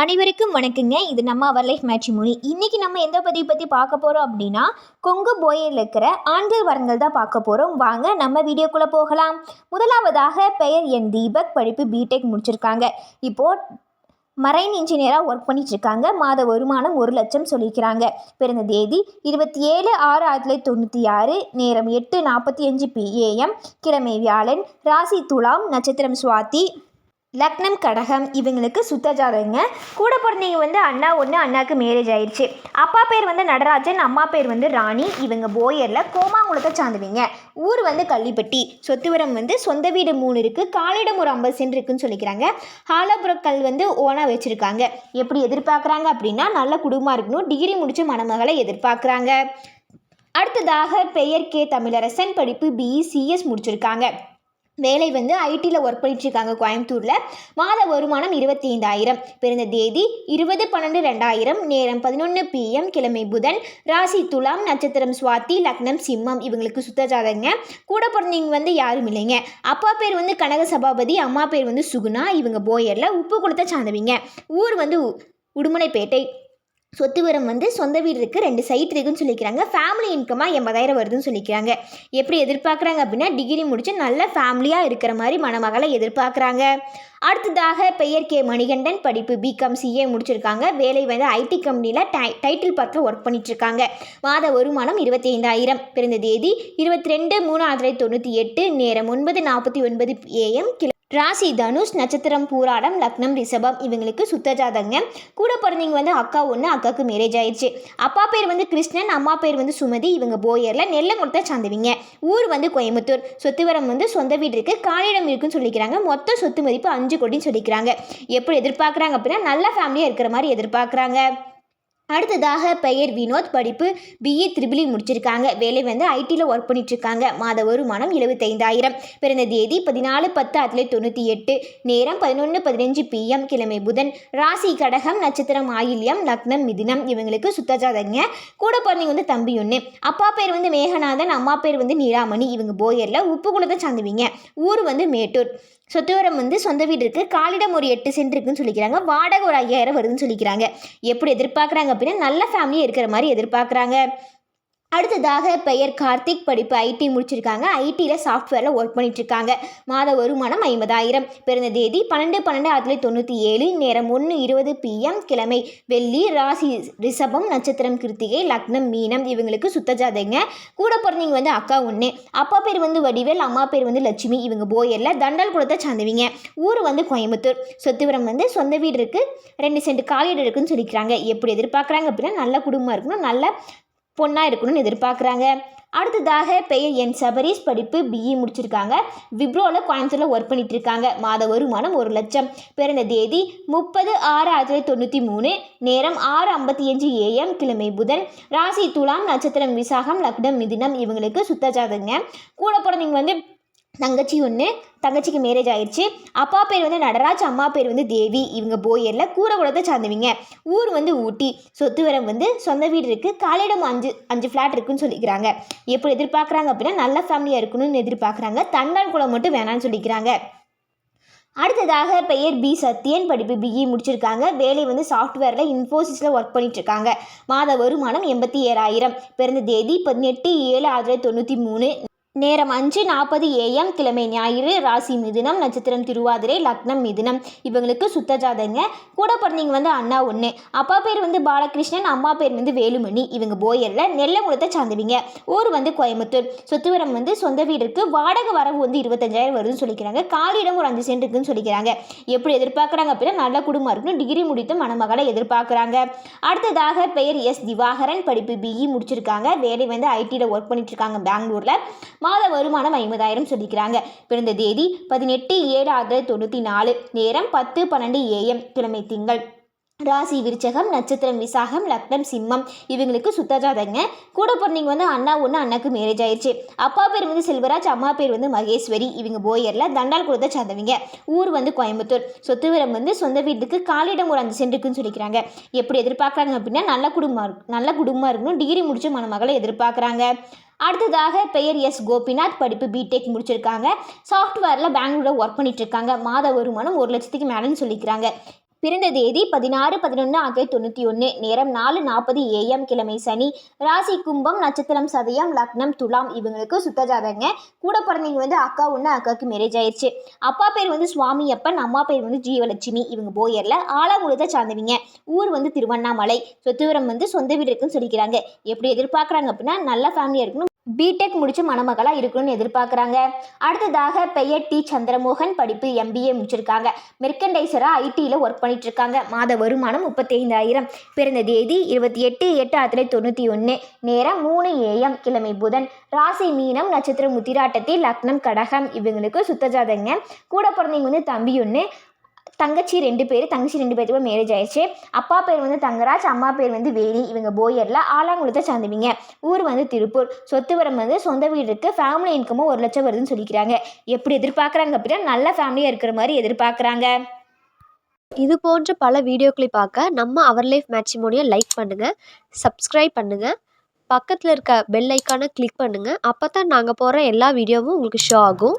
அனைவருக்கும் வணக்கங்க. இது நம்ம அவர் லைஃப் மேட்ரிமோனி இன்றைக்கி நம்ம எந்த பதிவு பற்றி பார்க்க போகிறோம் அப்படின்னா கொங்கு போயில் இருக்கிற ஆண்கள் வரங்கள் தான் பார்க்க போகிறோம் வாங்க நம்ம வீடியோக்குள்ளே போகலாம். முதலாவதாக பெயர் என் தீபக். படிப்பு பிடெக் முடிச்சிருக்காங்க. இப்போது மரைன் இன்ஜினியராக ஒர்க் பண்ணிட்டு இருக்காங்க மாத வருமானம் ஒரு லட்சம் சொல்லியிருக்கிறாங்க பிறந்த தேதி இருபத்தி ஏழு ஆறு ஆயிரத்தி தொள்ளாயிரத்தி தொண்ணூற்றி ஆறு. நேரம் எட்டு நாற்பத்தி அஞ்சு பிஏஎம் கிழமை வியாழன். ராசி துலாம். நட்சத்திரம் சுவாதி. லக்னம் கடகம் இவங்களுக்கு சுத்த ஜாதகங்க கூட பிறந்தவங்க வந்து அண்ணா ஒன்று அண்ணாவுக்கு மேரேஜ் ஆயிடுச்சு அப்பா பேர் வந்து நடராஜன் அம்மா பேர் வந்து ராணி. இவங்க போயரில் கோமாங்குளத்தை சார்ந்தவங்க. ஊர் வந்து கள்ளிப்பட்டி. சொத்துவரம் வந்து சொந்த வீடு மூணு இருக்குது காலிடம் ஒரு ஐம்பது சென்ட் இருக்குன்னு சொல்லிக்கிறாங்க. ஹாலபுரக்கல் வந்து ஓனாக வச்சுருக்காங்க. எப்படி எதிர்பார்க்குறாங்க அப்படின்னா நல்ல குடும்பமாக இருக்கணும். டிகிரி முடித்த மணமகளை எதிர்பார்க்குறாங்க. அடுத்ததாக பெயர் கே. தமிழரசன். படிப்பு பிஇ சிஎஸ் முடிச்சிருக்காங்க. வேலை வந்து ஐடியில் ஒர்க் பண்ணிட்டுருக்காங்க கோயம்புத்தூரில். மாத வருமானம் இருபத்தி ஐந்தாயிரம் பிறந்த தேதி இருபது பன்னெண்டு ரெண்டாயிரம். நேரம் பதினொன்று பிஎம் கிழமை புதன். ராசி துலாம் நட்சத்திரம் சுவாத்தி லக்னம் சிம்மம். இவங்களுக்கு சுத்த ஜாதகங்க கூட பிறந்தவங்க வந்து யாரும் இல்லைங்க. அப்பா பேர் வந்து கனக சபாபதி அம்மா பேர் வந்து சுகுணா. இவங்க போயரில் உப்பு கொடுத்த சார்ந்தவங்க ஊர் வந்து உ- உடுமலைப்பேட்டை. சொத்து விவரம் வந்து சொந்த வீடு இருக்குது ரெண்டு சைட் இருக்குதுன்னு சொல்லிக்கிறாங்க. ஃபேமிலி இன்கமாக எண்பதாயிரம் வருதுன்னு சொல்லிக்கிறாங்க. எப்படி எதிர்பார்க்குறாங்க அப்படின்னா டிகிரி முடித்து நல்ல ஃபேமிலியாக இருக்கிற மாதிரி மணமகளை எதிர்பார்க்குறாங்க. அடுத்ததாக பெயர் கே. மணிகண்டன் படிப்பு பிகாம் சிஏ முடிச்சிருக்காங்க. வேலை வந்து ஐடி கம்பெனியில் டை டைட்டில் பார்க்கில் ஒர்க் பண்ணிட்டுருக்காங்க. மாத வருமானம் இருபத்தி ஐந்தாயிரம் பிறந்த தேதி இருபத்தி ரெண்டு மூணு ஆயிரத்தி தொண்ணூற்றி எட்டு. நேரம் ஒன்பது நாற்பத்தி ஒன்பது ஏஎம் ராசி தனுஷ் நட்சத்திரம் பூராடம் லக்னம் ரிஷபம் இவங்களுக்கு சுத்த ஜாதகங்க கூட பிறந்தவங்க வந்து அக்கா ஒன்று அக்காவுக்கு மேரேஜ் ஆயிடுச்சு. அப்பா பேர் வந்து கிருஷ்ணன் அம்மா பேர் வந்து சுமதி. இவங்க போயரில் நெல்லங்குளத்தை சார்ந்தவங்க ஊர் வந்து கோயம்புத்தூர். சொத்துவரம் வந்து சொந்த வீடு இருக்குது காலிடம் இருக்குன்னு சொல்லிக்கிறாங்க. மொத்த சொத்து மதிப்பு அஞ்சு கோடின்னு சொல்லிக்கிறாங்க. எப்படி எதிர்பார்க்குறாங்க அப்படின்னா நல்ல ஃபேமிலியாக இருக்கிற மாதிரி எதிர்பார்க்குறாங்க. அடுத்ததாக பெயர் வினோத் படிப்பு பிஇ த்ரிபிளி முடிச்சிருக்காங்க. வேலை வந்து ஐடியில் ஒர்க் பண்ணிட்டுருக்காங்க. மாத வருமானம் எழுபத்தைந்தாயிரம் பிறந்த தேதி பதினாலு பத்து ஆயிரத்தி தொண்ணூற்றி எட்டு. நேரம் பதினொன்று பதினஞ்சு பிஎம் கிழமை புதன். ராசி கடகம் நட்சத்திரம் ஆயில்யம் லக்னம் மிதினம். இவங்களுக்கு சுத்தஜாதகங்க. கூட பிறந்தவங்க வந்து தம்பி ஒன்று அப்பா பேர் வந்து மேகநாதன் அம்மா பேர் வந்து நீலாமணி. இவங்க போயரில் உப்பு குளத்தை சார்ந்துவீங்க ஊர் வந்து மேட்டூர். சொத்துவரம் வந்து சொந்த வீடு இருக்குது காலிடம் ஒரு எட்டு சென்ட் இருக்குன்னு சொல்லிக்கிறாங்க. வாடகை ஒரு ஐயாயிரம் வருதுன்னு சொல்லிக்கிறாங்க. எப்படி எதிர்பார்க்குறாங்க அப்படின்னா நல்ல ஃபேமிலியே இருக்கிற மாதிரி எதிர்பார்க்குறாங்க. அடுத்ததாக பெயர் கார்த்திக் படிப்பு ஐடி முடிச்சிருக்காங்க. ஐடியில் சாஃப்ட்வேரில் ஒர்க் பண்ணிட்டுருக்காங்க. மாத வருமானம் ஐம்பதாயிரம். பிறந்த தேதி பன்னெண்டு பன்னெண்டு ஆயிரத்தி தொள்ளாயிரத்தி தொண்ணூற்றி ஏழு. நேரம் ஒன்று இருபது பிஎம் கிழமை. வெள்ளி ராசி ரிஷபம் நட்சத்திரம் கிருத்திகை லக்னம் மீனம். இவங்களுக்கு சுத்தஜாதைங்க கூட பிறந்தவங்க வந்து அக்கா ஒன்று அப்பா பேர் வந்து வடிவேல் அம்மா பேர் வந்து லட்சுமி. இவங்க போயரில் தண்டல் குளத்தை சார்ந்தவங்க. ஊர் வந்து கோயம்புத்தூர். சொத்துவரம் வந்து சொந்த வீடு இருக்குது ரெண்டு சென்ட் காலியீடு இருக்குன்னு சொல்லிக்கிறாங்க. எப்படி எதிர்பார்க்குறாங்க அப்படின்னா நல்ல குடும்பம் இருக்கணும். நல்ல பொண்ணாக இருக்கணும்னு எதிர்பார்க்குறாங்க. அடுத்ததாக பெயர் என் சபரீஸ் படிப்பு பிஇ முடிச்சிருக்காங்க. விப்ரோவில் கோயம்புத்தூரில் ஒர்க் பண்ணிட்டு இருக்காங்க மாத வருமானம் ஒரு லட்சம். பிறந்த தேதி முப்பது ஆறு ஆயிரத்தி தொள்ளாயிரத்தி தொண்ணூற்றி மூணு. நேரம் ஆறு ஐம்பத்தி அஞ்சு ஏஎம் கிழமை புதன். ராசி துலாம் நட்சத்திரம் விசாகம் லக்னம் மிதினம் இவங்களுக்கு சுத்த ஜாதகங்க. கூட பிறந்தவங்க வந்து தங்கச்சி ஒன்று தங்கச்சிக்கு மேரேஜ் ஆயிடுச்சு அப்பா பேர் வந்து நடராஜ் அம்மா பேர் வந்து தேவி. இவங்க போயரில் கூரகுளத்தை சார்ந்தவங்க. ஊர் வந்து ஊட்டி. சொத்து வரம் வந்து சொந்த வீடு இருக்குது காலையிடம் அஞ்சு அஞ்சு ஃப்ளாட் இருக்குன்னு சொல்லிக்கிறாங்க. எப்படி எதிர்பார்க்குறாங்க அப்படின்னா நல்ல ஃபேமிலியாக இருக்கணும்னு எதிர்பார்க்குறாங்க. தண்டான் குளம் மட்டும் வேணாம்னு சொல்லிக்கிறாங்க. அடுத்ததாக பெயர் பி. சத்யன். படிப்பு பிஇ e. முடிச்சிருக்காங்க. வேலை வந்து சாஃப்ட்வேரில் இன்ஃபோசிஸில் ஒர்க் பண்ணிட்டு இருக்காங்க மாத வருமானம் எண்பத்தி ஏழாயிரம். பிறந்த தேதி பதினெட்டு ஏழு ஆயிரத்தி தொண்ணூற்றி மூணு. நேரம் அஞ்சு நாற்பது ஏஎம் கிழமை ஞாயிறு ராசி மிதுனம் நட்சத்திரம் திருவாதிரை லக்னம் மிதுனம். இவங்களுக்கு சுத்த ஜாதகங்க. கூட பிறந்தவங்க வந்து அண்ணா ஒன்று அப்பா பேர் வந்து பாலகிருஷ்ணன் அம்மா பேர் வந்து வேலுமணி. இவங்க போயரில் நெல்லமுளத்தை சார்ந்துவிங்க ஊர் வந்து கோயம்புத்தூர். சொத்துவரம் வந்து சொந்த வீடு இருக்குது வாடகை வரவு வந்து இருபத்தஞ்சாயிரம் வருதுன்னு சொல்லிக்கிறாங்க. காலியிடம் ஒரு அஞ்சு சென்ட் இருக்குன்னு சொல்லிக்கிறாங்க. எப்படி எதிர்பார்க்குறாங்க அப்படின்னா நல்ல குடும்பம் இருக்கணும். டிகிரி முடித்து மணமகளை எதிர்பார்க்குறாங்க. அடுத்ததாக பெயர் எஸ். திவாகரன். படிப்பு பிஇ முடிச்சிருக்காங்க. வேலை வந்து ஐடியில் ஒர்க் பண்ணிட்டு இருக்காங்க. பெங்களூரில். மாத வருமானம் ஐம்பதாயிரம் சொல்லிக்கிறாங்க பிறந்த தேதி பதினெட்டு ஏழு ஆயிரத்தி தொண்ணூற்றி நாலு. நேரம் பத்து பன்னெண்டு ஏஎம் கிழமை திங்கள். ராசி விருச்சகம் நட்சத்திரம் விசாகம் லக்னம் சிம்மம் இவங்களுக்கு சுத்தஜாதங்க கூட பிறந்தவங்க வந்து அண்ணா ஒன்று அண்ணாக்கு மேரேஜ் ஆயிடுச்சு அப்பா பேர் வந்து செல்வராஜ் அம்மா பேர் வந்து மகேஸ்வரி. இவங்க போயரில் தண்டால் குலத்தை சார்ந்தவங்க. ஊர் வந்து கோயம்புத்தூர். சொத்துவரம் வந்து சொந்த வீட்டுக்கு காலிடம் ஒரு அஞ்சு சென்ட் இருக்குன்னு சொல்லிக்கிறாங்க. எப்படி எதிர்பார்க்குறாங்க அப்படின்னா நல்ல குடும்பம் இருக்கு- நல்ல குடும்பமாக இருக்கணும். டிகிரி முடிச்ச மணமகளை எதிர்பார்க்குறாங்க. அடுத்ததாக பெயர் எஸ். கோபிநாத். படிப்பு பிடெக் முடிச்சிருக்காங்க. சாஃப்ட்வேரில் பெங்களூரில் ஒர்க் பண்ணிட்டு இருக்காங்க. மாத வருமானம் ஒரு லட்சத்துக்கு மேலேன்னு சொல்லிக்கிறாங்க. பிறந்த தேதி பதினாறு பதினொன்று ஆகிய தொண்ணூற்றி ஒன்று நேரம் நாலு நாற்பது ஏஎம் கிழமை சனி. ராசி கும்பம் நட்சத்திரம் சதயம் லக்னம் துலாம் இவங்களுக்கு சுத்த ஜாதகங்க கூட பிறந்தவங்க வந்து அக்கா ஒன்று அக்காவுக்கு மேரேஜ் ஆயிடுச்சு அப்பா பேர் வந்து சுவாமி அப்பன் அம்மா பேர் வந்து ஜீவலட்சுமி. இவங்க போயரில் ஆலங்குளத்தை சார்ந்தவங்க ஊர் வந்து திருவண்ணாமலை. சொத்துவரம் வந்து சொந்த வீடு இருக்குன்னு சொல்லிக்கிறாங்க. எப்படி எதிர்பார்க்குறாங்க அப்படின்னா நல்ல ஃபேமிலியாக இருக்கணும். பிடெக் முடிச்சு மணமகளாக இருக்கணும்னு எதிர்பார்க்குறாங்க. அடுத்ததாக பெயர் டி. சந்திரமோகன் படிப்பு எம்பிஏ முடிச்சிருக்காங்க. மெர்கண்டைசராக ஐடியில் ஒர்க் பண்ணிட்டு இருக்காங்க மாத வருமானம் முப்பத்தைந்தாயிரம். பிறந்த தேதி இருபத்தி எட்டு எட்டு ஆயிரத்தி தொள்ளாயிரத்தி தொண்ணூற்றி ஒன்று நேரம் மூணு ஏஎம். கிழமை புதன். ராசி மீனம் நட்சத்திரம் முத்திராட்டத்தில் லக்னம் கடகம். இவங்களுக்கு சுத்தஜாதங்க கூட பிறந்தவங்க வந்து தம்பி ஒன்று தங்கச்சி ரெண்டு பேர் தங்கச்சி ரெண்டு பேருக்கு மேரேஜ் ஆயிடுச்சு. அப்பா பேர் வந்து தங்கராஜ் அம்மா பேர் வந்து வேணி இவங்க போயரில் ஆலாங்குளத்தை சார்ந்தவங்க. ஊர் வந்து திருப்பூர். சொத்து வரம் வந்து சொந்த வீடு இருக்குது ஃபேமிலி இன்கமும் ஒரு லட்சம் வருதுன்னு சொல்லிக்கிறாங்க. எப்படி எதிர்பார்க்குறாங்க அப்படின்னா நல்ல ஃபேமிலியாக இருக்கிற மாதிரி எதிர்பார்க்குறாங்க. இது போன்ற பல வீடியோக்களை பார்க்க நம்ம அவர் லைஃப் மேட்சிமோனியை லைக் பண்ணுங்கள் சப்ஸ்கிரைப் பண்ணுங்கள் பக்கத்தில் இருக்க பெல் ஐக்கானை கிளிக் பண்ணுங்கள் அப்போ தான் நாங்கள் போகிற எல்லா வீடியோவும் உங்களுக்கு ஷோ ஆகும்.